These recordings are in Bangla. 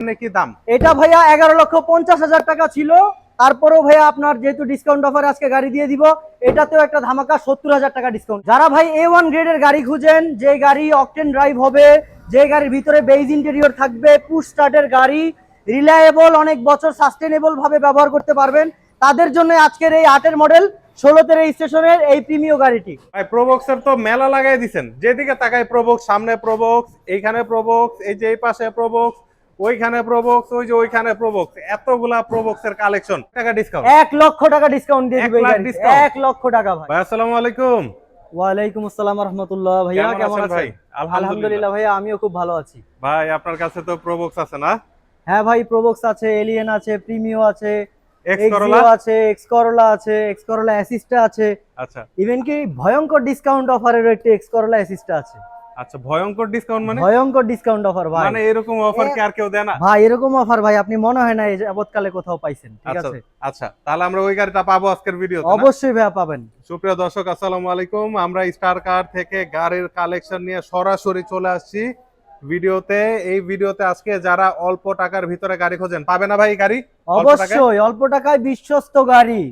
কি দাম? এটা ভাইয়া এগারো লক্ষ পঞ্চাশ হাজার টাকা ছিল। তারপরেও ভাইয়া আপনার যেহেতু ডিসকাউন্ট অফার আজকে গাড়ি দিয়ে দিব এটাতেও একটা ধামাকা সত্তর হাজার টাকা ডিসকাউন্ট যারা ভাই এ ওয়ান গ্রেডের গাড়ি খুঁজেন যে গাড়ি অকটেন ড্রাইভ হবে যে গাড়ির ভিতরে বেইজ ইন্টেরিয়র থাকবে পুশ স্টার্টের গাড়ি রিলায়েবল অনেক বছর সাস্টেনেবল ভাবে ব্যবহার করতে পারবেন তাদের জন্য আজকের এই আটের মডেল ষোলোতের এই স্টেশনের এই প্রিমিয় গাড়িটি। ভাই প্রোবক্সের তো মেলা লাগাই দিছেন। যেদিকে তাকায় প্রোবক্স সামনে প্রোবক্স এইখানে প্রোবক্স এই যে এই পাশে প্রোবক্স ওইখানে প্রোবক্স ওই যে ওইখানে প্রোবক্স এতগুলা প্রোবক্স এর কালেকশন টাকা ডিসকাউন্ট এক লক্ষ টাকা ডিসকাউন্ট দিয়ে এক দিবে এই লাখ এক লক্ষ টাকা ভাই। ভাই আসসালামু আলাইকুম। ওয়ালাইকুম আসসালাম রহমতুল্লাহ। ভাইয়া কেমন আছেন ভাই? আলহামদুলিল্লাহ। ভাইয়া আমিও খুব ভালো আছি। ভাই আপনার কাছে তো প্রোবক্স আছে না? হ্যাঁ ভাই প্রোবক্স আছে এলিয়েন আছে প্রিমিও আছে আছে এক্স করলা আছে এক্স করলা অ্যাসিস্টা আছে। আচ্ছা। ইভেন কি ভয়ঙ্কর ডিসকাউন্ট অফারের একটি এক্স করলা অ্যাসিস্টা আছে। আচ্ছা ভয়ঙ্কর ডিসকাউন্ট মানে? ভয়ঙ্কর ডিসকাউন্ট অফার ভাই। মানে এরকম অফার কি আর কেউ দেয় না? ভাই এরকম অফার ভাই আপনি মনে হয় না এই যাবৎকালে কোথাও পাইছেন ঠিক আচ্ছা আছে? আচ্ছা তাহলে আমরা ওই গাড়িটা পাবো আজকের ভিডিও অবশ্যই ভাইয়া পাবেন। সুপ্রিয় দর্শক আসসালামু আলাইকুম। আমরা স্টার কার থেকে গাড়ির কালেকশন নিয়ে সরাসরি চলে আসছি ভিডিওতে। এই ভিডিওতে আজকে যারা অল্প টাকার ভিতরে গাড়ি খোঁজেন পাবে না ভাই গাড়ি? অবশ্যই অল্প টাকায় বিশ্বস্ত গাড়ি।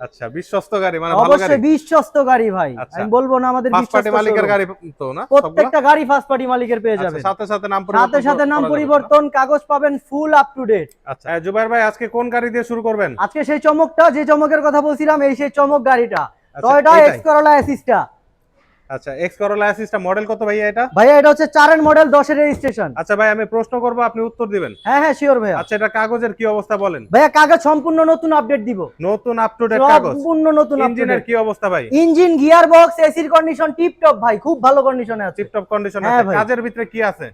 আচ্ছা বিশ্বস্ত গাড়ি মানে ভালো গাড়ি? অবশ্যই বিশ্বস্ত গাড়ি ভাই। আচ্ছা। আমি বলব না আমাদের বিশ্বস্ত মালিকের গাড়ি তো না প্রত্যেকটা গাড়ি ফার্স্ট পার্টি মালিকের পেয়ে আচ্ছা, যাবেন। সাথে সাথে নাম সাথে পরিবর্তন সাথে নাম করা যাবে না? পরিবর্তন কাগজ পাবেন ফুল আপ টু ডেট আচ্ছা জুবাইর ভাই আজকে কোন গাড়ি দিয়ে শুরু করবেন? আজকে সেই চমকটা যে চমকের কথা বলছিলাম এই সেই চমক গাড়িটা। টয়োটা? এক্স করোলা অ্যাসিস্টা আচ্ছা এক্স করোলা অ্যাসিস্টা মডেল কত ভাইয়া এটা? ভাইয়া এটা হচ্ছে চারের মডেল দশের রেজিস্ট্রেশন আচ্ছা ভাই আমি প্রশ্ন করব আপনি উত্তর দিবেন। হ্যাঁ হ্যাঁ শিওর ভাইয়া। আচ্ছা এটা কাগজের কি অবস্থা বলেন? ভাইয়া কাগজ সম্পূর্ণ নতুন আপডেট দিব। নতুন আপ টু ডেট কাগজ। সম্পূর্ণ নতুন ইঞ্জিনের কি অবস্থা ভাই? ইঞ্জিন গিয়ার বক্স এসির কন্ডিশন টিপ টপ ভাই খুব ভালো কন্ডিশনে আছে। টিপটপ কন্ডিশন হ্যাঁ আছে। কাজের ভিতরে কি আছে?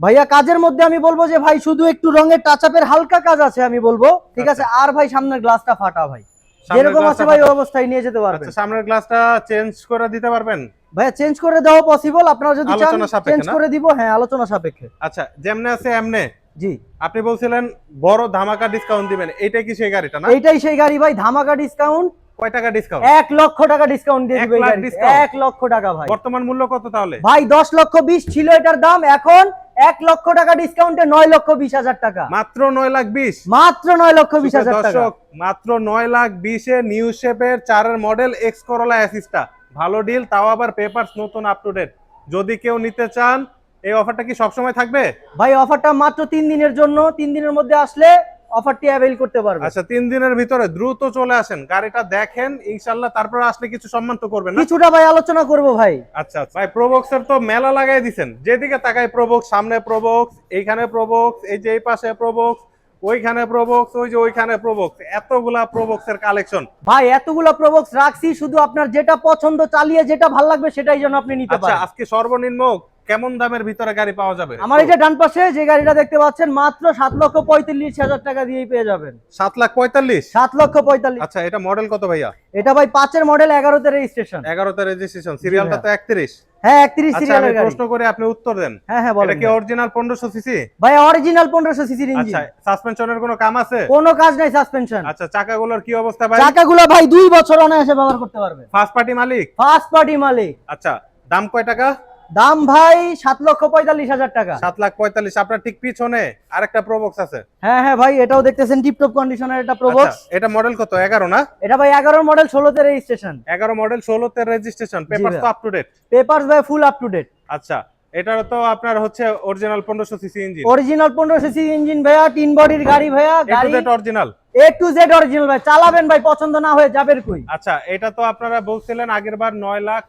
ভাইয়া কাজের মধ্যে আমি বলব যে ভাই শুধু একটু রঙের টাচ আপের হালকা কাজ আছে আমি বলব। ঠিক আছে? আর ভাই সামনের গ্লাসটা ফাটা ভাই। আচ্ছা। যেরকম আছে ভাই ওই অবস্থায় নিয়ে যেতে পারবেন। আচ্ছা সামনের গ্লাসটা চেঞ্জ করে দিতে পারবেন? ভাই চেঞ্জ করে দেওয়া পসিবল আপনারা যদি চান চেঞ্জ করে দিব হ্যাঁ আলোচনা সাপেক্ষে। আচ্ছা যেমনে আছে এমনে। জি। আপনি বলছিলেন বড় ধামাকা ডিসকাউন্ট দিবেন। এটা কি সেই গাড়িটা না? এটাই সেই গাড়ি ভাই ধামাকা ডিসকাউন্ট কয় টাকা ডিসকাউন্ট এক লক্ষ টাকা ডিসকাউন্ট দিয়ে এক দিবে এই লাখ গাড়িতে। discount? এক লক্ষ টাকা ভাই। বর্তমান মূল্য কত তাহলে? ভাই দশ লক্ষ বিশ ছিল এটার দাম এখন এক লক্ষ টাকা ডিসকাউন্টে নয় লক্ষ বিশ হাজার টাকা। মাত্র নয় লাখ বিশ। মাত্র নয় লক্ষ বিশ হাজার দর্শক মাত্র নয় লাখ বিশে নিউ শেপের চারের মডেল এক্স করোলা অ্যাসিস্টা ভালো ডিল তাও আবার পেপার নতুন আপ টু ডেট যদি কেউ নিতে চান এই অফারটা কি সবসময় থাকবে? ভাই অফারটা মাত্র তিন দিনের জন্য। তিন দিনের মধ্যে আসলে অফারটি অ্যাভেল করতে পারবে। আচ্ছা তিন দিনের ভিতরে দ্রুত চলে আসেন গাড়িটা দেখেন ইনশাল্লাহ তারপরে আসলে কিছু সম্মান তো করবেন কিছুটা ভাই আলোচনা করব ভাই। আচ্ছা আচ্ছা। ভাই প্রোবক্সের তো মেলা লাগাই দিছেন। যেদিকে প্রোবক্স সামনে প্রোবক্স এইখানে প্রোবক্স এই যে এই পাশে প্রোবক্স ওইখানে প্রোবক্স ওই যে ওইখানে প্রোবক্স এতগুলা প্রোবক্সের কালেকশন ভাই এতগুলো প্রবক্স রাখছি শুধু আপনার যেটা পছন্দ চালিয়ে যেটা ভালো লাগবে সেটাই যেন আপনি নিতে আচ্ছা পারেন। আজকে সর্বনিম্ন কেমন দামের ভিতরে গাড়ি পাওয়া যাবে? আমার এই যে ডান পাশে যে গাড়িটা দেখতে পাচ্ছেন মাত্র সাত লক্ষ পঁয়তাল্লিশ হাজার টাকা দিয়েই পেয়ে যাবেন। সাত লাখ পঁয়তাল্লিশ? সাত লক্ষ পঁয়তাল্লিশ। আচ্ছা এটা মডেল কত ভাইয়া? এটা ভাই পাঁচের মডেল এগারোতে রেজিস্ট্রেশন এগারোতে রেজিস্ট্রেশন সিরিয়ালটা তো একত্রিশ। হ্যাঁ একত্রিশ আচ্ছা আমি সিরিয়ালের গাড়ি। প্রশ্ন করে আপনি উত্তর দেন। হ্যাঁ হ্যাঁ এটা কি অরিজিনাল পনেরোশো সিসি ভাই অরিজিনাল পনেরোশো সিসির ইঞ্জিন আচ্ছা সাসপেনশনের কোনো কাম আছে? কোনো কাজ নাই সাসপেনশন আচ্ছা চাকাগুলোর কি অবস্থা ভাই? চাকাগুলো ভাই দুই বছর অনায়াসে ব্যবহার করতে পারবে। ফার্স্ট পার্টি মালিক? ফার্স্ট পার্টি মালিক। আচ্ছা দাম কয় টাকা? দাম ভাই সাত লক্ষ পঁয়তাল্লিশ হাজার টাকা। সাত লাখ পঁয়তাল্লিশ আপনার ঠিক পিছনে আরেকটা প্রোবক্স আছে। হ্যাঁ হ্যাঁ ভাই এটাও দেখতেছেন টিপটপ কন্ডিশনের এটা প্রবক্স আচ্ছা, এটা মডেল কত? এগারো না? এটা ভাই এগারো মডেল ষোলোতে রেজিস্ট্রেশন এগারো মডেল ষোলোতে রেজিস্ট্রেশন পেপার তো আপ টু ডেট পেপার ভাই ফুল আপ টু ডেট আচ্ছা এটার তো আপনার হচ্ছে অরিজিনাল পনেরোশো সিসি ইঞ্জিন অরিজিনাল পনেরো সিসি ইঞ্জিন ভাইয়া তিন বডির গাড়ি ভাইয়া গাড়ি original A to Z original ভাই চালাবেন ভাই পছন্দ না হয়ে যাবেন কই। আচ্ছা এটা তো আপনারা বলছিলেন আগের বার নয় লাখ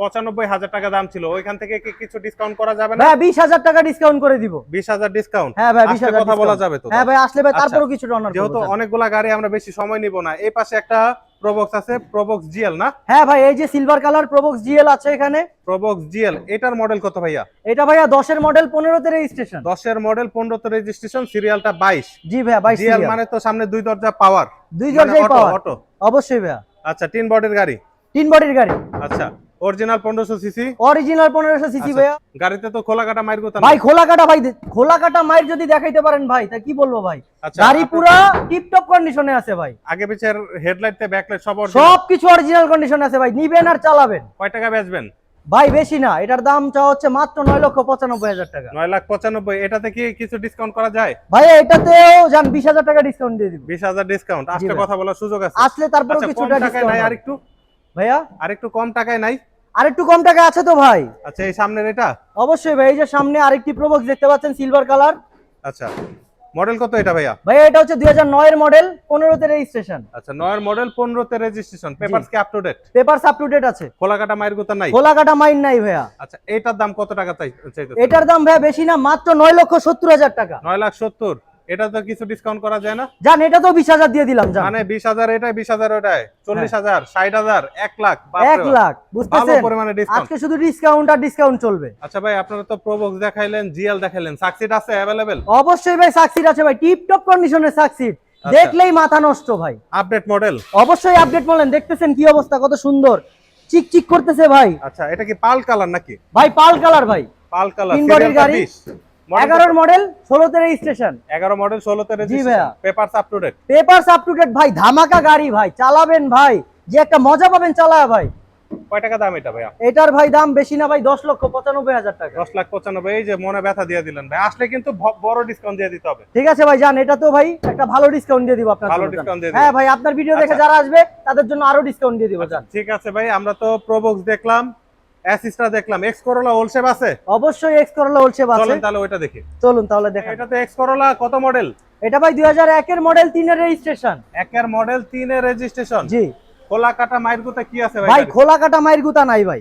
পঁচানব্বই হাজার টাকা দাম ছিল। ওইখান থেকে কি কিছু ডিসকাউন্ট করা যাবে না? বিশ হাজার টাকা ডিসকাউন্ট করে দিব। বিশ হাজার ডিসকাউন্ট হ্যাঁ ভাই বিশ হাজার কথা বলা যাবে তো। হ্যাঁ ভাই আসলে ভাই আচ্ছা, কিছু অনার যেহেতু অনেকগুলা গাড়ি আমরা বেশি সময় নিব না এই পাশে একটা প্রবক্স আছে প্রবক্স জিএল না? হ্যাঁ ভাই এই যে সিলভার কালার প্রবক্স জিএল আছে এখানে। প্রবক্স জিএল এটার মডেল কত ভাইয়া? এটা ভাইয়া দশের মডেল পনেরোতে রেজিস্ট্রেশন দশের মডেল পনেরোতে রেজিস্ট্রেশন সিরিয়ালটা বাইশ। জি ভাইয়া বাইশ জিএল মানে তো সামনে দুই দরজা পাওয়ার দুই দরজাই পাওয়ার অটো অবশ্যই ভাইয়া। আচ্ছা তিন বডির গাড়ি? তিন বডির গাড়ি। আচ্ছা। অরিজিনাল পনেরোশো সিসি। অরিজিনাল পনেরোশো সিসি ভাইয়া। গাড়িতে তো খোলা কাটা মাইর কথা ভাই খোলা কাটা ভাই খোলা কাটা মাইর যদি দেখাইতে পারেন ভাই তা কি বলব ভাই? আচ্ছা গাড়ি পুরা টিপটপ কন্ডিশনে আছে ভাই। আগে পিছের হেডলাইট তে ব্যাকলাইট সব original। সব কিছু অরিজিনাল কন্ডিশনে আছে ভাই নিবেন আর চালাবেন। কয় টাকা বেচবেন? ভাই বেশি না এটার দাম চাওয়া হচ্ছে মাত্র নয় লক্ষ পঁচানব্বই হাজার টাকা। নয় লাখ পঁচানব্বই এটাতে কি কিছু ডিসকাউন্ট করা যায়? ভাইয়া এটাতেও যান বিশ হাজার টাকা ডিসকাউন্ট দিয়ে দিব। বিশ হাজার ডিসকাউন্ট ভাই। কথা বলার সুযোগ আছে। আসলে তারপরেও আচ্ছা, কিছুটা ডিসকাউন্ট আর একটু? ভাইয়া? আর একটু কম টাকায় নাই? আর একটু কম টাকা আছে তো ভাই। আচ্ছা এই সামনের এটা অবশ্যই ভাই এই যে সামনে আরেকটি প্রবক্স দেখতে পাচ্ছেন সিলভার কালার আচ্ছা মডেল কত এটা ভাইয়া? ভাইয়া এটা হচ্ছে দুই হাজার নয়ের মডেল পনেরোতে রেজিস্ট্রেশন আচ্ছা নয়ের মডেল পনেরোতে রেজিস্ট্রেশন পেপারস কি up to date papers up to date আছে। কোলাকাটা মায়ের গোতা নাই? খোলা কাটা মাইন নাই ভাইয়া। আচ্ছা এটার দাম কত টাকা চাই এটার দাম ভাইয়া বেশি না মাত্র নয় লক্ষ সত্তর হাজার টাকা। নয় লাখ সত্তর। এটা তো কিছু ডিসকাউন্ট করা যায় না? জান এটা তো বিশ হাজার দিয়ে দিলাম জান। মানে বিশ হাজার এটাই বিশ হাজার ওটাই চল্লিশ হাজার ষাট হাজার এক লাখ বাপরে হ্যাঁ। এক বাপ। লাখ ভালো পরিমাণে ডিসকাউন্ট আজকে শুধু ডিসকাউন্ট আর ডিসকাউন্ট চলবে। আচ্ছা ভাই আপনারা তো প্রোবক্স দেখাইলেন জিএল দেখাইলেন সাকসিড আছে অ্যাভেলেবেল অবশ্যই ভাই সাকসিড আছে ভাই টিপ টপ কন্ডিশনের সাকসিড আচ্ছা। দেখলেই মাথা নষ্ট ভাই। আপডেট মডেল অবশ্যই আপডেট বলেন দেখতেছেন কি অবস্থা কত সুন্দর। চিক চিক করতেছে ভাই। আচ্ছা এটা কি পাল কালার নাকি? ভাই পাল কালার ভাই। পাল কালার তিন বডির গাড়ি। এগারোর মডেল ষোলোতে রেজিস্ট্রেশন এগারো মডেল ষোলোতে ভাইয়া। Registration papers up to date papers up to date ভাই ধামাকা গাড়ি ভাই চালাবেন ভাই। যে একটা মজা পাবেন চালায় ভাই। কয় টাকা দাম এটা ভাইয়া? এটার ভাই দাম বেশি না ভাই দশ লক্ষ পঁচানব্বই হাজার টাকা। দশ লাখ পঁচানব্বই এই যে মনে ব্যথা দিয়ে দিলেন ভাই। আসলে কিন্তু বড় ডিসকাউন্ট দিয়ে দিতে হবে। ঠিক আছে ভাই জান এটা তো ভাই একটা ভালো ডিসকাউন্ট দিয়ে দিব আপনার ভালো। দিয়ে হ্যাঁ ভাই আপনার ভিডিও দেখে আচ্ছা। যারা আসবে তাদের জন্য আরও ডিসকাউন্ট দিয়ে দিব জান ঠিক আছে ভাই আমরা তো প্রোবক্স দেখলাম। অ্যাসিস্টা দেখলাম। এক্স করোলা হোলসেপ আছে? অবশ্যই এক্স করোলা উলছে আছে। চলুন তাহলে ওইটা দেখি। চলুন তাহলে দেখেন। এটাতে এক্স করোলা কত মডেল এটা ভাই দুই হাজার একের মডেল এর রেজিস্ট্রেশন একের মডেল তিনের রেজিস্ট্রেশন জি। খোলা কাটা মাইরগুতা কি আছে ভাই ভাই? খোলা কাটা মায়ের নাই ভাই।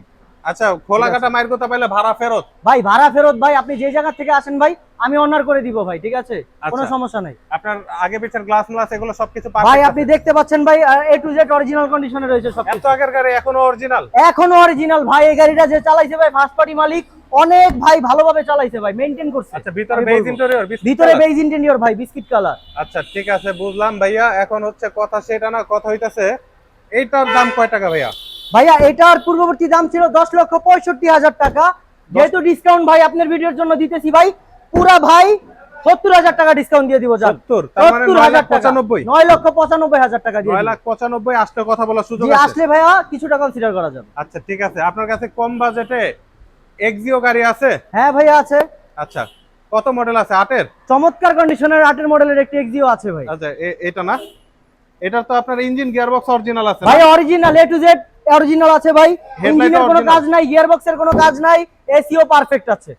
আচ্ছা খোলা। কাটা মায়ের গোতা পাইলে ভাড়া ফেরত? ভাই ভাড়া ফেরত ভাই আপনি যে জায়গা থেকে আসেন ভাই আমি অনার করে দিব ভাই ঠিক আছে? কোনো আচ্ছা। সমস্যা নাই। আপনার আগে পিছের গ্লাস গ্লাস এগুলো সবকিছু ভাই আপনি দেখতে পাচ্ছেন ভাই এ টু জেড অরিজিনাল কন্ডিশনে রয়েছে সব এত আগের গাড়ি এখনও অরিজিনাল এখনও অরিজিনাল ভাই এই গাড়িটা যে চালাইছে ভাই ফার্স্ট পার্টি মালিক অনেক ভাই ভালোভাবে চালাইছে ভাই মেইনটেইন করছে। আচ্ছা ভিতরে বেজ ইন্টেরিয়র ভিতরে বেজ ইন্টেরিয়র ভাই বিস্কিট কালার আচ্ছা ঠিক আছে বুঝলাম ভাইয়া। এখন হচ্ছে কথা সেটা না কথা হইতাছে এইটার দাম কয় টাকা ভাইয়া? ভাইয়া এটার পূর্ববর্তী দাম ছিল দশ লক্ষ পঁয়ষট্টি হাজার টাকা। যেহেতু ডিসকাউন্ট ভাই আপনার ভিডিওর জন্য দিতেছি ভাই পুরা ভাই সত্তর হাজার টাকা ডিসকাউন্ট দিয়ে দিব সত্তর তার মানে হাজার পঁচানব্বই। নয় লক্ষ পঁচানব্বই হাজার টাকা দিয়ে লাখ পঁচানব্বই আসলে কথা বলার সুযোগ আসলে ভাইয়া কিছুটা কনসিডার করা যাবে। আচ্ছা ঠিক আছে। আপনার কাছে কম বাজেটে এক্সিও গাড়ি আছে? হ্যাঁ ভাইয়া আছে। আচ্ছা কত মডেল আছে? আটের? চমৎকার কন্ডিশনের আটের মডেলের একটি এক্সিও আছে ভাই। আচ্ছা এটা না? এটার তো আপনার ইঞ্জিন গিয়ারবক্স অরিজিনাল আছে ভাই original A to Z original আছে ভাই। ইঞ্জিনের কোনো কাজ নাই গিয়ারবক্সের কোনো কাজ নাই এসিও পারফেক্ট আছে।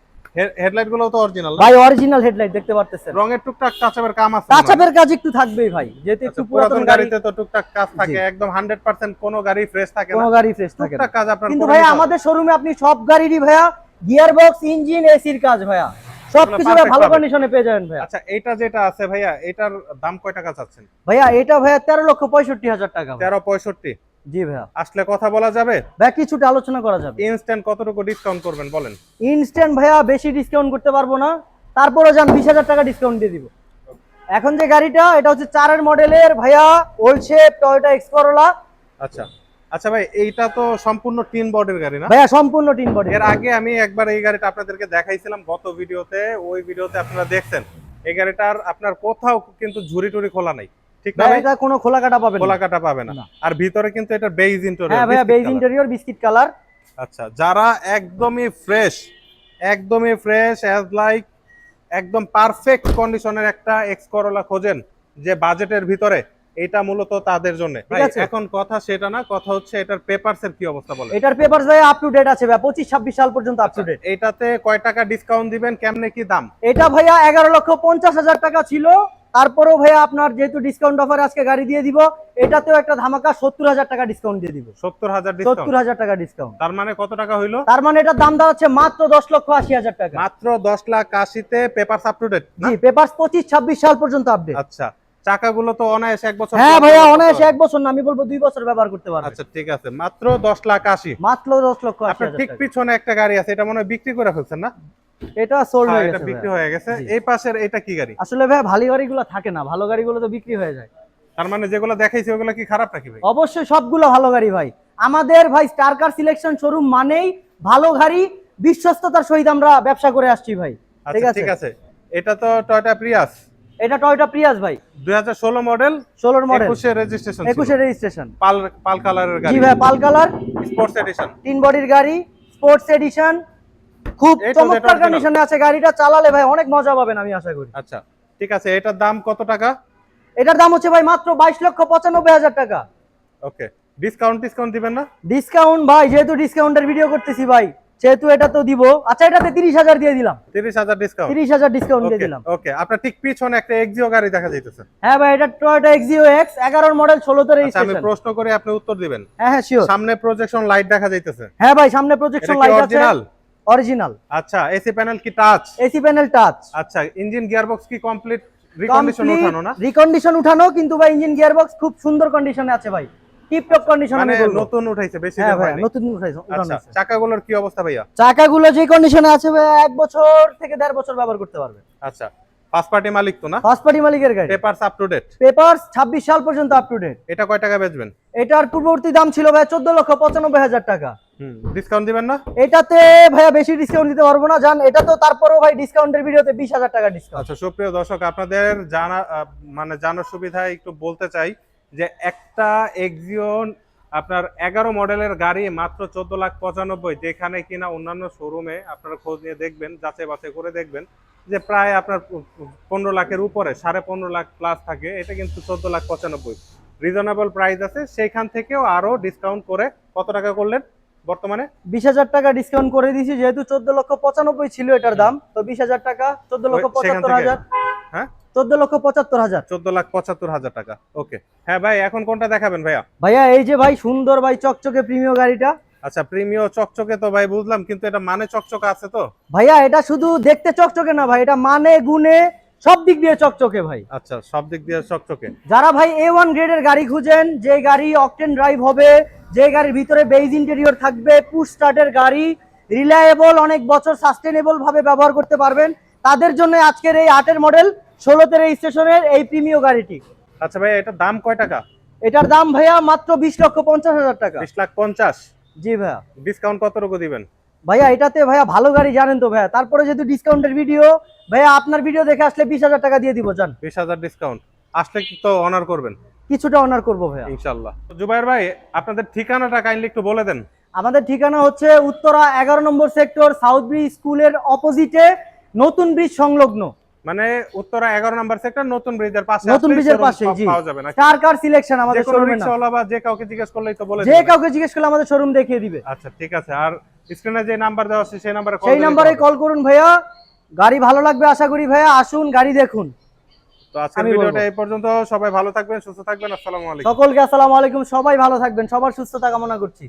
হেডলাইটগুলো তো অরিজিনাল ভাই অরিজিনাল হেডলাইট দেখতে পারতেছেন। রঙের টুকটাক টাচাপের কাম আছে। টাচাপের কাজ একটু থাকবেই ভাই যেহেতু আচ্ছা, একটু পুরাতন গাড়িতে তো টুকটাক কাজ থাকে একদম হান্ড্রেড পার্সেন্ট কোনো গাড়ি ফ্রেশ থাকে কোনো গাড়ি ফ্রেশ থাকে না। টুকটাক কাজ আপনার কিন্তু ভাই আমাদের শোরুমে আপনি সব গাড়িরই ভাইয়া গিয়ারবক্স ইঞ্জিন এসির কাজ ভাইয়া। সবকিছু ভালো কন্ডিশনে পেয়ে যাবেন ভাইয়া। আচ্ছা এটা যেটা আছে ভাইয়া এটার দাম কয় টাকা চাচ্ছেন? ভাইয়া এটা ভাইয়া তেরো লক্ষ পঁয়ষট্টি হাজার টাকা ভাই। তেরো পঁয়ষট্টি। জি ভাইয়া। আসলে কথা বলা যাবে? ভাইয়া কিছুটা আলোচনা করা যাবে। ইনস্ট্যান্ট কতটুকু ডিসকাউন্ট করবেন বলেন। ইনস্ট্যান্ট ভাইয়া বেশি ডিসকাউন্ট করতে পারব না। তারপরে যান বিশ হাজার টাকা ডিসকাউন্ট দিয়ে দিব। এখন যে গাড়িটা এটা হচ্ছে চারের মডেলের ভাইয়া old shape Toyota X Corolla আচ্ছা। আচ্ছা ভাই এইটা তো সম্পূর্ণ টিন বডির গাড়ি না? ভাইয়া সম্পূর্ণ টিন বডি এর আগে আমি একবার এই গাড়িটা আপনাদেরকে দেখাইছিলাম গত ভিডিওতে ওই ভিডিওতে আপনারা দেখছেন। এই গাড়িটার আপনার কোথাও কিন্তু ঝুরি টুরি খোলা নাই। ঠিক না এটা কোনো খোলা কাটা পাবেন খোলা কাটা পাবে না। না। আর ভিতরে কিন্তু এটা বেজ হ্যাঁ ভাইয়া বেজ ইন্টেরিয়র বিস্কিট কালার আচ্ছা যারা একদমই ফ্রেশ একদমই ফ্রেশ অ্যাজ লাইক একদম পারফেক্ট কন্ডিশনের একটা এক্স করোলা খোঁজেন যে বাজেটের ভিতরে এটা মূলত তাদের জন্য। ঠিক আছে। এখন কথা সেটা না কথা হচ্ছে এটার পেপারস এর কি অবস্থা বলে এটার পেপার আপ টু ডেট আছে ভাইয়া পঁচিশ ছাব্বিশ সাল পর্যন্ত আপ টু ডেট এটাতে কয় টাকা ডিসকাউন্ট দিবেন কেমনে কি দাম? এটা ভাইয়া এগারো লক্ষ পঞ্চাশ হাজার টাকা ছিল। তারপরেও ভাইয়া আপনার যেহেতু ডিসকাউন্ট অফার আজকে গাড়ি দিয়ে দিব এটাতেও একটা ধামাকা সত্তর হাজার টাকা ডিসকাউন্ট দিয়ে দিব। সত্তর হাজার সত্তর হাজার টাকা ডিসকাউন্ট তার মানে কত টাকা হইল? তার মানে এটার দাম দাঁড়াচ্ছে মাত্র দশ লক্ষ আশি হাজার টাকা। মাত্র দশ লাখ আশিতে পেপার আপ টু ডেট জি পেপার পঁচিশ ছাব্বিশ সাল পর্যন্ত আপডেট আচ্ছা চাকাগুলো তো অনায়াসে এক বছর হ্যাঁ ভাইয়া অনায়াসে এক বছর না আমি বলব দুই বছর ব্যবহার করতে পারবে। পারবে আচ্ছা ঠিক আছে মাত্র দশ লাখ আশি। মাত্র দশ লক্ষ আপনার ঠিক পিছনে একটা গাড়ি আছে এটা মনে হয় বিক্রি করে ফেলছেন না? এটা সোল্ড হ্যাঁ, হয়ে গেছে বিক্রি হয়ে গেছে। এই পাশের এটা কি গাড়ি? আসলে ভাই ভালো গাড়িগুলো থাকে না। ভালো গাড়িগুলো তো বিক্রি হয়ে যায়। তার মানে যেগুলো দেখাইছি ওগুলো কি খারাপ নাকি ভাই? অবশ্যই সবগুলো ভালো গাড়ি ভাই। আমাদের ভাই স্টার কার সিলেকশন শোরুম মানেই ভালো গাড়ি বিশ্বস্ততার সহিত আমরা ব্যবসা করে আসছি ভাই। ঠিক আচ্ছা আছে? ঠিক আছে। এটা তো টয়োটা প্রিয়াস এটা টয়টা প্রিয়াস ভাই। দুই হাজার ষোলো মডেল ষোলোর মডেল একুশে রেজিস্ট্রেশন একুশে রেজিস্ট্রেশন পাল পাল কালারের জি ভাই পাল কালার স্পোর্টস এডিশন তিন বডির গাড়ি স্পোর্টস এডিশন খুব তো চমৎকার কন্ডিশনে আছে গাড়িটা চালালে ভাই অনেক মজা পাবেন আমি আশা করি। আচ্ছা ঠিক আছে এটার দাম কত টাকা? এটার দাম হচ্ছে ভাই মাত্র বাইশ লক্ষ পঁচানব্বই হাজার টাকা। ওকে ডিসকাউন্ট ডিসকাউন্ট দিবেন না? ডিসকাউন্ট ভাই যেহেতু ডিসকাউন্টের ভিডিও করতেছি ভাই সেহেতু এটা তো দিব। আচ্ছা এটাতে তিরিশ হাজার দিয়ে দিলাম। তিরিশ হাজার ডিসকাউন্ট তিরিশ হাজার ডিসকাউন্ট দিয়ে দিলাম। ওকে আপনার ঠিক পিছনে একটা এক্সিও গাড়ি দেখা যাইতেছে। হ্যাঁ ভাই এটা টয়োটা এক্সিও এক্স এগারোর মডেল ষোলোতে আচ্ছা আমি প্রশ্ন করে আপনি উত্তর দিবেন। হ্যাঁ হ্যাঁ শিওর সামনে প্রজেকশন লাইট দেখা যাইতেছে। হ্যাঁ ভাই সামনে প্রজেকশন লাইট আছে। Original original. আচ্ছা এসি প্যানেল কি টাচ এসি প্যানেল টাচ আচ্ছা ইঞ্জিন গিয়ারবক্স কি কমপ্লিট রিকন্ডিশন উঠানো না? রিকন্ডিশন উঠানো কিন্তু ভাই ইঞ্জিন গিয়ারবক্স খুব সুন্দর কন্ডিশনে আছে ভাই। টিপ টপ কন্ডিশন মানে নতুন উঠাইছে বেশি হ্যাঁ দিন ভাই হয়নি? নতুন উঠাইছে আচ্ছা চাকা চাকাগুলোর কি অবস্থা ভাইয়া? চাকাগুলো যে কন্ডিশনে আছে ভাই এক বছর থেকে দেড় বছর ব্যবহার করতে পারবে। আচ্ছা ফার্স্ট পার্টি মালিক তো না? ফার্স্ট পার্টি মালিকের গাড়ি। Papers up to date papers ছাব্বিশ সাল পর্যন্ত আপ টু ডেট এটা কয় টাকা বেচবেন? এটার পূর্ববর্তী দাম ছিল ভাই চোদ্দ লক্ষ পঁচানব্বই হাজার টাকা। হুম ডিসকাউন্ট দিবেন না? এটাতে ভাইয়া বেশি ডিসকাউন্ট দিতে পারব না জান এটা তো তারপরেও ভাই ডিসকাউন্টের ভিডিওতে বিশ হাজার টাকা ডিসকাউন্ট আচ্ছা সুপ্রিয় দর্শক আপনাদের জানা মানে জানার সুবিধায় একটু বলতে চাই যে একটা এক্সিওন আপনার এগারো মডেলের গাড়ি মাত্র চোদ্দ লাখ পঁচানব্বই যেখানে কিনা অন্যান্য শোরুমে আপনারা খোঁজ নিয়ে দেখবেন যাচাই বাছাই করে দেখবেন যে প্রায় আপনার পনেরো লাখের উপরে সাড়ে পনেরো লাখ প্লাস থাকে এটা কিন্তু চোদ্দ লাখ পঁচানব্বই। রিজনেবল প্রাইস আছে সেইখান থেকেও আরও ডিসকাউন্ট করে কত টাকা করলেন বর্তমানে? বিশ হাজার টাকা ডিসকাউন্ট করে দিয়েছি যেহেতু চোদ্দ লক্ষ পঁচানব্বই ছিল এটার দাম তো বিশ হাজার টাকা চোদ্দ লক্ষ পঁচাত্তর হাজার। হ্যাঁ? চোদ্দ লক্ষ পঁচাত্তর হাজার। চোদ্দ লাখ পঁচাত্তর হাজার টাকা। ওকে। হ্যাঁ ভাই এখন কোনটা দেখাবেন ভাইয়া? ভাইয়া এই যে ভাই সুন্দর ভাই চকচকে প্রিমিয় গাড়িটা। আচ্ছা প্রিমিয় চকচকে তো ভাই বুঝলাম কিন্তু এটা মানে চকচকে আছে তো? ভাইয়া এটা শুধু দেখতে চকচকে না ভাই এটা মানে গুণে সব দিক দিয়ে চকচকে ভাই। আচ্ছা সব দিক দিয়ে চকচকে। যারা ভাই এ ওয়ান গ্রেডের গাড়ি খুঁজেন যে গাড়ি অকটেন ড্রাইভ হবে যে গাড়ির ভিতরে বেজ ইন্টেরিয়র থাকবে পুশ স্টার্টের গাড়ি রিলায়েবল অনেক বছর সাস্টেনেবল ভাবে ব্যবহার করতে পারবেন। তাদের জন্য আজকের এই আটের মডেল ষোলোতে রেজিস্ট্রেশনের এই প্রিমিয় গাড়িটি। আচ্ছা ভাই এটার দাম কয় টাকা? এটার দাম ভাইয়া মাত্র বিশ লক্ষ পঞ্চাশ হাজার টাকা। বিশ লাখ পঞ্চাশ? জি ভাইয়া। ডিসকাউন্ট কত কতটুকু দিবেন? ভাইয়া এটাতে ভাইয়া ভালো গাড়ি জানেন তো ভাইয়া। তারপরে যেহেতু ডিসকাউন্টের ভিডিও ভাইয়া আপনার ভিডিও দেখে আসলে বিশ হাজার টাকা দিয়ে দিব জান। বিশ হাজার ডিসকাউন্ট আসলে তো অনার করবেন? কিছুটা অনার করব ভাইয়া। ইনশাল্লাহ। জুবাইর ভাই আপনাদের ঠিকানাটা কাইন্ডলি একটু বলে দেন। আমাদের ঠিকানা হচ্ছে উত্তরা এগারো নম্বর সেক্টর সাউথ ব্রিজ স্কুলের অপোজিটে নতুন ব্রিজ সংলগ্ন। মানে উত্তরা এগারো নাম্বার সেক্টর নতুন ব্রিজের পাশে নতুন ব্রিজের পাশে, সব জি। পাওয়া যাবে না স্টার কার সিলেকশন আমাদের শোরুমে না। বা যে কাউকে জিজ্ঞেস করলেই তো বলে যে কাউকে জিজ্ঞেস করলে আমাদের শোরুম দেখিয়ে দিবে। আচ্ছা ঠিক আছে। আর স্ক্রিনে যে নাম্বার দেওয়া আছে সেই নাম্বারে সেই নাম্বারে কল করুন ভাইয়া। গাড়ি ভালো লাগবে আশা করি ভাইয়া। আসুন গাড়ি দেখুন। তো আজকের ভিডিওটা এই পর্যন্ত। সবাই ভালো থাকবেন সুস্থ থাকবেন। আসসালামু আলাইকুম। সকলকে আসসালামু আলাইকুম। সবাই ভালো থাকবেন। সবার সুস্থতা কামনা করছি।